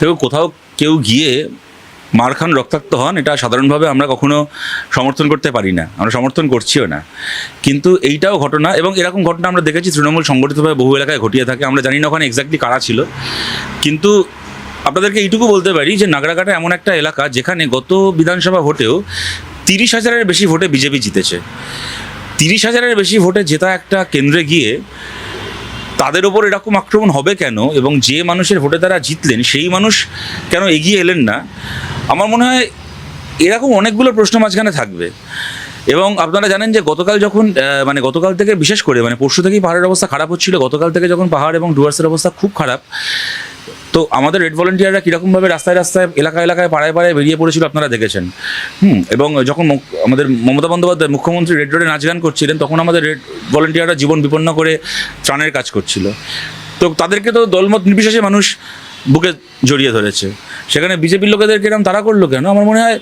দেখো কোথাও কেউ গিয়ে মার খান রক্তাক্ত হন, এটা সাধারণভাবে আমরা কখনো সমর্থন করতে পারি না, আমরা সমর্থন করছিও না। কিন্তু এইটাও ঘটনা এবং এরকম ঘটনা আমরা দেখেছি তৃণমূল সংগঠিতভাবে বহু এলাকায় ঘটিয়ে থাকে, আমরা জানি না ওখানে এক্স্যাক্টলি কারা ছিল। কিন্তু আপনাদেরকে এইটুকু বলতে পারি যে নাগরাকাটা এমন একটা এলাকা যেখানে গত বিধানসভা ভোটেও তিরিশ হাজারের বেশি ভোটে বিজেপি জিতেছে। তিরিশ হাজারের বেশি ভোটে জেতা একটা কেন্দ্রে গিয়ে তাদের ওপর এরকম আক্রমণ হবে কেন? এবং যে মানুষের ভোটে তারা জিতলেন, সেই মানুষ কেন এগিয়ে এলেন না? আমার মনে হয় এরকম অনেকগুলো প্রশ্ন মাঝখানে থাকবে। এবং আপনারা জানেন যে গতকাল যখন মানে গতকাল থেকে বিশেষ করে মানে পরশু থেকেই পাহাড়ের অবস্থা খারাপ হচ্ছিল, গতকাল থেকে যখন পাহাড় এবং ডুয়ার্সের অবস্থা খুব খারাপ তো আমাদের রেড ভলেন্টিয়াররা কীরকমভাবে রাস্তায় রাস্তায় এলাকা এলাকায়, পাড়ায় পাড়ায় বেরিয়ে পড়েছিল আপনারা দেখেছেন। হুম, এবং যখন আমাদের মমতা বন্দ্যোপাধ্যায় মুখ্যমন্ত্রী রেড রোডে নাচ গান করছিলেন, তখন আমাদের রেড ভলেন্টিয়াররা জীবন বিপন্ন করে ত্রাণের কাজ করছিল। তো তাদেরকে তো দলমত নির্বিশেষে মানুষ বুকে জড়িয়ে ধরেছে। সেখানে বিজেপির লোকেদেরকে এরকম তারা করল কেন? আমার মনে হয়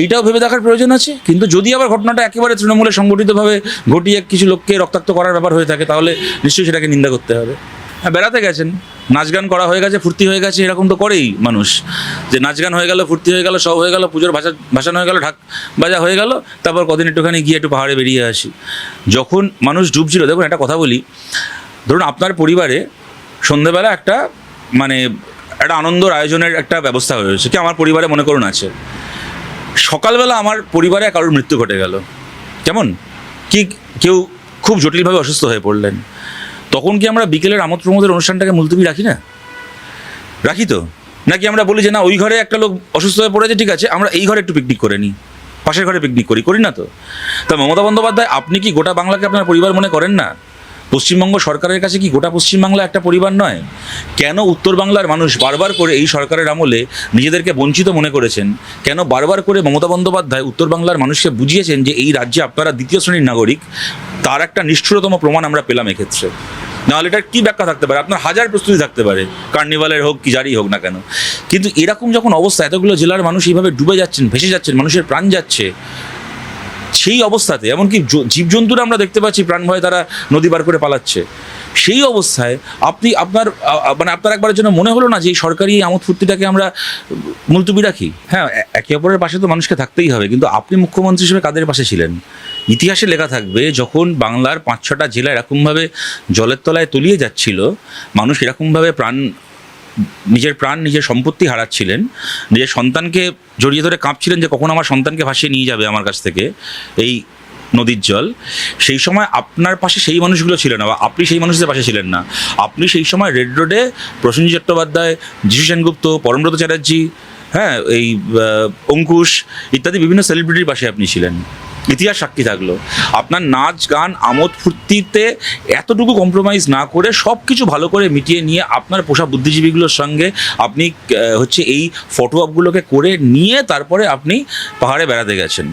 এইটাও ভেবে দেখার প্রয়োজন আছে। কিন্তু যদি আবার ঘটনাটা একেবারে তৃণমূলে সংগঠিতভাবে ঘটিয়ে কিছু লোককে রক্তাক্ত করার ব্যাপার হয়ে থাকে, তাহলে নিশ্চয়ই সেটাকে নিন্দা করতে হবে। হ্যাঁ বেড়াতে গেছেন। নাচ গান করা হয়ে গেছে, ফুর্তি হয়ে গেছে, এরকম তো করেই মানুষ। যে নাচ গান হয়ে গেল, ফুর্তি হয়ে গেল, সব হয়ে গেল, পুজোর ভাষা ভাসানো হয়ে গেল, ঢাক বাজা হয়ে গেল, তারপর কদিন একটুখানি গিয়ে একটু পাহাড়ে বেরিয়ে আসি। যখন মানুষ ডুবছিল, দেখুন একটা কথা বলি, ধরুন আপনার পরিবারে সন্ধেবেলা একটা মানে একটা আনন্দর আয়োজনের একটা ব্যবস্থা হয়েছে কি আমার পরিবারে মনে করুন আছে। সকালবেলা আমার পরিবারে কারোর মৃত্যু ঘটে গেল। কেমন? কি, কেউ খুব জটিলভাবে অসুস্থ হয়ে পড়লেন। তখন কি আমরা বিকেলের আমোদ প্রমোদের অনুষ্ঠানটাকে মুলতবি রাখি না? রাখি তো। নাকি আমরা বলি যে, না, ওই ঘরে একটা লোক অসুস্থ হয়ে পড়েছে, ঠিক আছে, আমরা এই ঘরে একটু পিকনিক করে নিই। পাশের ঘরে পিকনিক করি করি না তো? তা মমতা বন্দ্যোপাধ্যায়, আপনি কি গোটা বাংলাকে আপনার পরিবার মনে করেন না? পশ্চিমবঙ্গ সরকারের কাছে কি গোটা পশ্চিমবাংলা একটা পরিবার নয়? কেন উত্তর বাংলার মানুষ বারবার করে এই সরকারের আমলে নিজেদেরকে বঞ্চিত মনে করেছেন? কেন বারবার করে মমতা বন্দ্যোপাধ্যায় উত্তর বাংলার মানুষকে বুঝিয়েছেন যে, এই রাজ্যে আপনারা দ্বিতীয় শ্রেণির নাগরিক, তার একটা নিষ্ঠুরতম প্রমাণ আমরা পেলাম এক্ষেত্রে? নাহলে এটার কী ব্যাখ্যা থাকতে পারে? আপনার হাজার প্রস্তুতি থাকতে পারে। কার্নিভালের হোক, কি যারই হোক না কেন। কিন্তু এরকম যখন অবস্থা, এতগুলো জেলার মানুষ এইভাবে ডুবে যাচ্ছেন, ভেসে যাচ্ছেন, মানুষের প্রাণ যাচ্ছে সেই অবস্থাতে, এমনকি জীবজন্তুরা আমরা দেখতে পাচ্ছি প্রাণ ভয়ে তারা নদী পার করে পালাচ্ছে। সেই অবস্থায় আপনি, আপনার মানে আপনার একবারের জন্য মনে হলো না যে এই সরকারি আমোদ ফুর্তিটাকে আমরা মুলতুবি রাখি? হ্যাঁ একে অপরের পাশে তো মানুষকে থাকতেই হবে, কিন্তু আপনি মুখ্যমন্ত্রী হিসেবে কাদের পাশে ছিলেন? ইতিহাসে লেখা থাকবে, যখন বাংলার পাঁচ ছটা জেলা এরকমভাবে জলের তলায় তলিয়ে যাচ্ছিল, মানুষ এরকমভাবে প্রাণ নিজের প্রাণ, নিজের সম্পত্তি হারাচ্ছিলেন নিজের সন্তানকে জড়িয়ে ধরে কাঁপছিলেন যে কখন আমার সন্তানকে ভাসিয়ে নিয়ে যাবে আমার কাছ থেকে এই নদীর জল। সেই সময় আপনার পাশে সেই মানুষগুলো ছিলেন না বা আপনি সেই মানুষদের পাশে ছিলেন না। আপনি সেই সময় রেড রোডে প্রসেনজিৎ চট্টোপাধ্যায়, যিশু সেনগুপ্ত, পরমব্রত চ্যাটার্জি হ্যাঁ এই অঙ্কুশ ইত্যাদি বিভিন্ন সেলিব্রিটির পাশে আপনি ছিলেন। ইতিহাস সাক্ষী থাকল। আপনার নাচ, গান, আমোদ ফুর্তিতে এতটুকু কম্প্রোমাইজ না করে সব কিছু ভালো করে মিটিয়ে নিয়ে আপনার পোষা বুদ্ধিজীবীগুলোর সঙ্গে আপনি হচ্ছে এই ফটো আপগুলোকে করে নিয়ে তারপরে আপনি পাহাড়ে বেড়াতে গেছেন।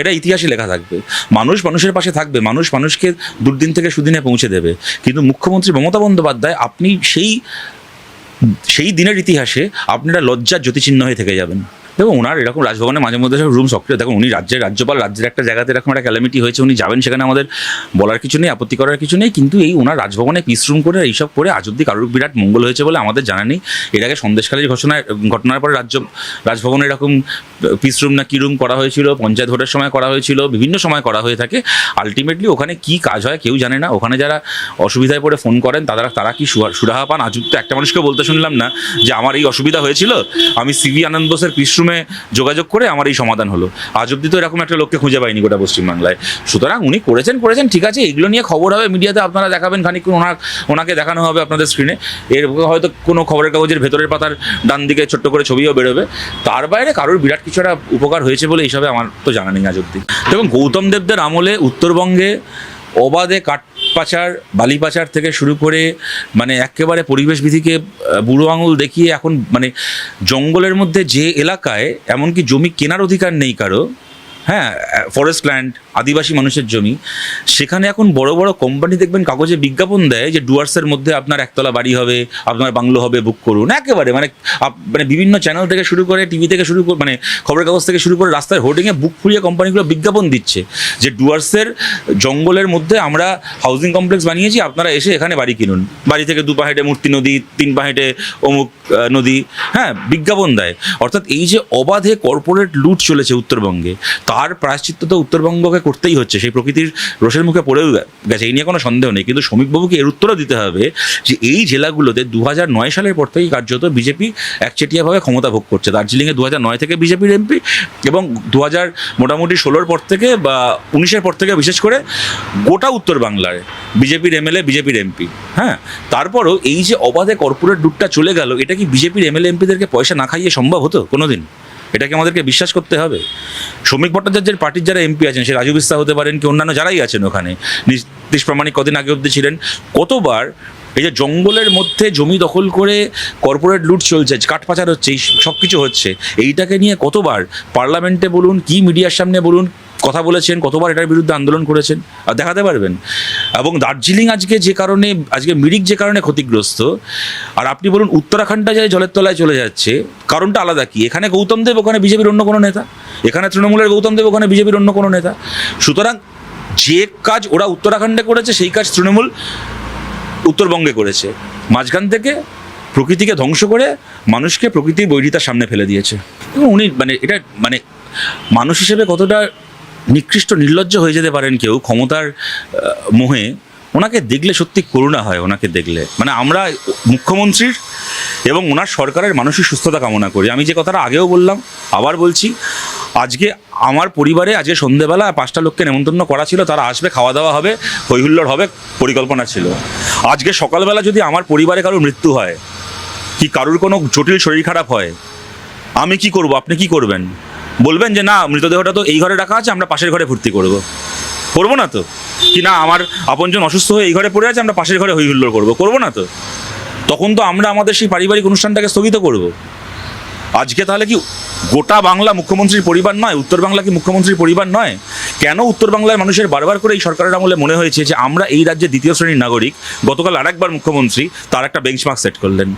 এটা ইতিহাসে লেখা থাকবে। মানুষ মানুষের পাশে থাকবে, মানুষ মানুষকে দুর্দিন থেকে সুদিনে পৌঁছে দেবে। কিন্তু মুখ্যমন্ত্রী মমতা বন্দ্যোপাধ্যায়, আপনি সেই সেই দিনের ইতিহাসে আপনারা লজ্জার জ্যোতিচিহ্ন হয়ে থেকে যাবেন। দেখুন ওনার এরকম রাজভবনে মাঝে মধ্যে রুম সক্রিয়। দেখুন, উনি রাজ্যের রাজ্যপাল, রাজ্যের একটা জায়গাতে এরকম একটা ক্যালামিটি হয়েছে, উনি যাবেন, সেখানে আমাদের বলার কিছু নেই, আপত্তি করার কিছু নেই, কিন্তু এই ওনার রাজভবনে পিস রুম করে, এইসব করে আজ অব্দি কারোর বিরাট মঙ্গল হয়েছে বলে আমাদের জানা নেই। এর আগে সন্দেশকালীর ঘটনায় ঘটনার পরে রাজ্য, রাজভবনে এরকম পিস রুম না কি রুম করা হয়েছিল, পঞ্চায়েত ভোটের সময় করা হয়েছিল, বিভিন্ন সময় করা হয়ে থাকে। আলটিমেটলি ওখানে কি কাজ হয় কেউ জানে না। ওখানে যারা অসুবিধায় পড়ে ফোন করেন, তারা তারা কি সুরাহা পান? আজ একটা মানুষকে বলতে শুনলাম না যে, আমার এই অসুবিধা হয়েছিল? আমি সিভি আনন্দ বোসের পিস রুমে যোগাযোগ করে আমার এই সমাধান হলো। আজ অব্দি তো এরকম একটা লোককে খুঁজে পাইনি গোটা পশ্চিমবাংলায়। সুতরাং উনি করেছেন করেছেন, ঠিক আছে, এগুলো নিয়ে খবর হবে, মিডিয়াতে আপনারা দেখাবেন, খানিকক্ষণ ওনার, ওনাকে দেখানো হবে আপনাদের স্ক্রিনে এর হয়তো কোনো খবরের কাগজের ভেতরের পাতার ডান দিকে ছোট্ট করে ছবিও বেরোবে। তার বাইরে কারোর বিরাট কিছু একটা উপকার হয়েছে বলে এইসবে আমার তো জানা নেই আজ অব্দি এবং গৌতম দেবদের আমলে উত্তরবঙ্গে অবাধে কাঠ পাচার, বালি পাচার থেকে শুরু করে মানে একেবারে পরিবেশ বিধিকে বুড়ো আঙুল দেখিয়ে এখন মানে জঙ্গলের মধ্যে যে এলাকায়, এমনকি জমি কেনার অধিকার নেই কারও হ্যাঁ ফরেস্ট ল্যান্ড আদিবাসী মানুষের জমি, সেখানে এখন বড় বড় কোম্পানি দেখবেন কাগজে বিজ্ঞাপন দেয় যে ডুয়ার্সের মধ্যে আপনার একতলা বাড়ি হবে, আপনার বাংলো হবে বুক করুন। একেবারে মানে মানে বিভিন্ন চ্যানেল থেকে শুরু করে টিভি থেকে শুরু করে মানে খবরের কাগজ থেকে শুরু করে রাস্তায় হোর্ডিংয়ে বুক ফুরিয়ে কোম্পানিগুলো বিজ্ঞাপন দিচ্ছে যে ডুয়ার্সের জঙ্গলের মধ্যে আমরা হাউজিং কমপ্লেক্স বানিয়েছি, আপনারা এসে এখানে বাড়ি কিনুন। বাড়ি থেকে দু পা হেঁটে মূর্তি নদী, তিন পা হেঁটে অমুক নদী হ্যাঁ বিজ্ঞাপন দেয়। অর্থাৎ এই যে অবাধে কর্পোরেট লুট চলেছে উত্তরবঙ্গে, তার প্রায়শ্চিত্ত তো উত্তরবঙ্গকে করতেই হচ্ছে, সেই প্রকৃতির রোষের মুখে পড়েও গেছে, এই নিয়ে কোনো সন্দেহ নেই। কিন্তু শ্রমিকবাবুকে এর উত্তরও দিতে হবে যে এই জেলাগুলোতে দু নয় সালের পর থেকেই কার্যত বিজেপি একচেটিয়াভাবে ক্ষমতা ভোগ করছে। দার্জিলিংয়ে দু নয় থেকে বিজেপির এমপি এবং দু হাজার মোটামুটি ষোলোর পর থেকে বা উনিশের পর থেকে বিশেষ করে গোটা উত্তর বাংলার বিজেপির এমএলএ, বিজেপির এমপি হ্যাঁ? তারপরও এই যে অবাধে কর্পোরেট লুটটা চলে গেল, এটা কি বিজেপির এমএলএ, এমপিদেরকে পয়সা না খাইয়ে সম্ভব হতো কোনোদিন? এটাকে আমাদেরকে বিশ্বাস করতে হবে। শ্রমিক ভট্টাচার্যের পার্টির যারা এমপি আছেন, সে রাজু বিস্তা হতে পারেন, কি অন্যান্য যারাই আছেন ওখানে নীতিশ প্রামাণিক কদিন আগে অব্দি ছিলেন। কতবার এই যে জঙ্গলের মধ্যে জমি দখল করে কর্পোরেট লুট চলছে কাঠ পাচার হচ্ছে সব কিছু হচ্ছে, এইটাকে নিয়ে কতবার পার্লামেন্টে বলুন, কি মিডিয়ার সামনে বলুন কথা বলেছেন, কতবার এটার বিরুদ্ধে আন্দোলন করেছেন, আর দেখাতে পারবেন। এবং দার্জিলিং আজকে যে কারণে, আজকে মিরিক যে কারণে ক্ষতিগ্রস্ত, আর আপনি বলুন উত্তরাখণ্ডটা যে জলের তলায় চলে যাচ্ছে, কারণটা আলাদা কি? এখানে গৌতম দেব, ওখানে বিজেপির অন্য কোনো নেতা? এখানে তৃণমূলের গৌতম দেব, ওখানে বিজেপির অন্য কোনো নেতা? সুতরাং যে কাজ ওরা উত্তরাখণ্ডে করেছে, সেই কাজ তৃণমূল উত্তরবঙ্গে করেছে। মাঝখান থেকে প্রকৃতিকে ধ্বংস করে মানুষকে প্রকৃতির বৈরিতার সামনে ফেলে দিয়েছে। উনি মানে এটা মানে মানুষ হিসেবে কতটা নিকৃষ্ট নির্লজ্জ হয়ে যেতে পারেন কেউ ক্ষমতার মোহে, ওনাকে দেখলে সত্যি করুণা হয়, ওনাকে দেখলে। মানে আমরা মুখ্যমন্ত্রীর এবং ওনার সরকারের মানসিক সুস্থতা কামনা করি। আমি যে কথাটা আগেও বললাম, আবার বলছি, আজকে আমার পরিবারে আজকে সন্ধেবেলা পাঁচটা লোককে নেমন্তন্ন করা ছিল, তারা আসবে খাওয়া দাওয়া হবে, হৈহুল্লোড় হবে, পরিকল্পনা ছিল। আজকে সকালবেলা যদি আমার পরিবারে কারোর মৃত্যু হয়, কি কারোর কোনো জটিল শরীর খারাপ হয়, আমি কি করব? আপনি কি করবেন? বলবেন যে, না, মৃতদেহটা তো এই ঘরে রাখা আছে, আমরা পাশের ঘরে ভর্তি করব। করব না তো? কি না, আমার আপনজন অসুস্থ হয়ে এই ঘরে পড়ে আছে, আমরা পাশের ঘরে হৈহুল্লোড় করব? করব না তো? তখন তো আমরা আমাদের সেই পারিবারিক অনুষ্ঠানটাকে স্থগিত করব। আজকে তাহলে কি গোটা বাংলা মুখ্যমন্ত্রীর পরিবার নয়? উত্তর বাংলা কি মুখ্যমন্ত্রীর পরিবার নয়? কেন উত্তর বাংলার মানুষের বারবার করে এই সরকারের আমলে মনে হয়েছে যে, আমরা এই রাজ্যের দ্বিতীয় শ্রেণির নাগরিক, গতকাল আরেকবার মুখ্যমন্ত্রী তার একটা বেঞ্চমার্ক সেট করলেন।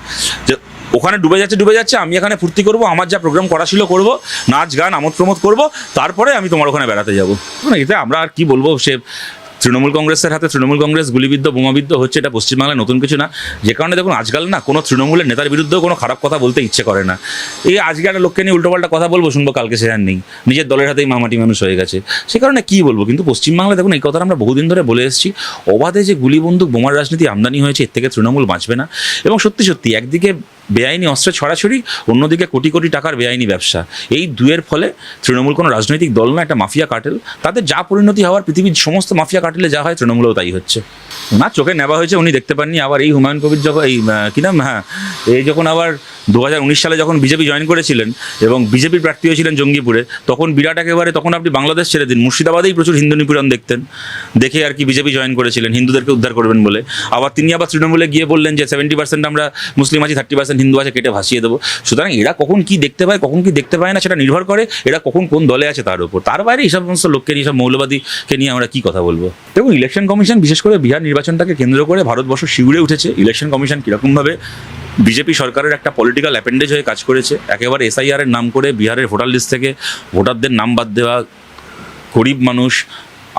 যে ওখানে ডুবে যাচ্ছে ডুবে যাচ্ছে, আমি এখানে ফুর্তি করব, আমার যা প্রোগ্রাম করা ছিল করব, নাচ, গান, আমোদ প্রমোদ করব, তারপরে আমি তোমার ওখানে বেড়াতে যাব। মানে এতে আমরা আর কি বলব, সে তৃণমূল কংগ্রেসের হাতে তৃণমূল কংগ্রেস গুলিবিদ্ধ, বোমাবিদ্ধ হচ্ছে এটা পশ্চিমবাংলায় নতুন কিছু না। যে কারণে দেখুন, আজকাল না কোনো তৃণমূলের নেতার বিরুদ্ধেও কোনো খারাপ কথা বলতে ইচ্ছে করে না। এই আজকে একটা লোককে নিয়ে উল্টোপাল্টা কথা বলব, শুনব, কালকে সে আর নেই। নিজের দলের হাতেই মামাটি মানুষ হয়ে গেছে। সে কারণে কী বলব, কিন্তু পশ্চিমবাংলায় দেখুন, এই কথাটা আমরা বহুদিন ধরে বলে এসেছি। অবাধে যে গুলি বন্দুক বোমার রাজনীতি আমদানি হয়েছে, এর থেকে তৃণমূল বাঁচবে না। এবং সত্যি সত্যি, একদিকে বেআইনি অস্ত্রের ছড়াছড়ি, অন্যদিকে কোটি কোটি টাকার বেআইনি ব্যবসা। এই দুয়ের ফলে তৃণমূল কোনো রাজনৈতিক দল না, একটা মাফিয়া কাটেল তাদের যা পরিণতি হওয়ার পৃথিবীর সমস্ত মাফিয়া কাটেলে যা হয় তৃণমূলেও তাই হচ্ছে। না, চোখে নেওয়া হয়েছে, উনি দেখতে পাননি। আবার এই হুমায়ুন কবির যখন, এই কি নাম? হ্যাঁ এই যখন আবার দু হাজার উনিশ সালে যখন বিজেপি জয়েন করেছিলেন এবং বিজেপির প্রার্থী হয়েছিলেন জঙ্গিপুরে, তখন বিরাট একেবারে, তখন আপনি বাংলাদেশ ছেড়ে দিন। মুর্শিদাবাদেই প্রচুর হিন্দু নিপীড়ন দেখতেন। দেখে আর কি বিজেপি জয়েন করেছিলেন, হিন্দুদেরকে উদ্ধার করবেন বলে। আবার তিনি আবার তৃণমূলে গিয়ে বললেন যে সেভেন্টি পার্সেন্ট আমরা মুসলিম আছি থার্টি পার্সেন্ট হিন্দু আছে কেটে ভাসিয়ে দেবো। সুতরাং এরা কখন কি দেখতে পায়, কখন কি দেখতে পায় না সেটা নির্ভর করে এরা কখন কোন দলে আছে তার উপর। তার বাইরে এইসব সমস্ত লোককে নিয়ে সব মৌলবাদীকে নিয়ে আমরা কি কথা বলব? দেখুন ইলেকশন কমিশন বিশেষ করে বিহার নির্বাচনটাকে কেন্দ্র করে ভারতবর্ষ শিউরে উঠেছে। ইলেকশন কমিশন কীরকমভাবে বিজেপি সরকারের একটা পলিটিক্যাল অ্যাপেন্ডেজ হয়ে কাজ করেছে। একেবারে এসআইআরের নাম করে বিহারের ভোটার লিস্ট থেকে ভোটারদের নাম বাদ দেওয়া গরিব মানুষ,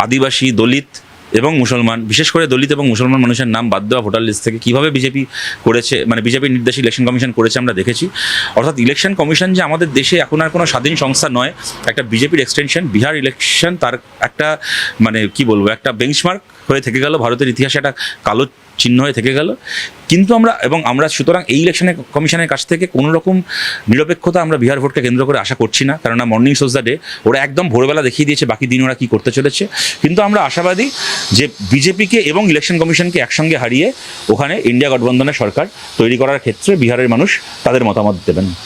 আদিবাসী, দলিত এবং মুসলমান, বিশেষ করে দলিত এবং মুসলমান মানুষের নাম বাদ দেওয়া ভোটার লিস্ট থেকে কীভাবে বিজেপি করেছে মানে বিজেপির নির্দেশে ইলেকশন কমিশন করেছে আমরা দেখেছি। অর্থাৎ ইলেকশন কমিশন যে আমাদের দেশে এখন আর কোনো স্বাধীন সংস্থা নয়, একটা বিজেপির এক্সটেনশন বিহার ইলেকশন তার একটা মানে কি বলব, একটা বেঞ্চমার্ক হয়ে থেকে গেল, ভারতের ইতিহাসে একটা কালো চিহ্ন হয়ে থেকে গেল। কিন্তু আমরা এবং আমরা সুতরাং এই ইলেকশনে কমিশনের কাছ থেকে কোনো রকম নিরপেক্ষতা আমরা বিহার ভোটকে কেন্দ্র করে আশা করছি না। কেননা মর্নিং সোজ দ্য ডে ওরা একদম ভোরবেলা দেখিয়ে দিয়েছে বাকি দিন ওরা কী করতে চলেছে। কিন্তু আমরা আশাবাদী যে বিজেপিকে এবং ইলেকশন কমিশনকে একসঙ্গে হারিয়ে ওখানে ইন্ডিয়া গঠবন্ধনের সরকার তৈরি করার ক্ষেত্রে বিহারের মানুষ তাদের মতামত দেবেন।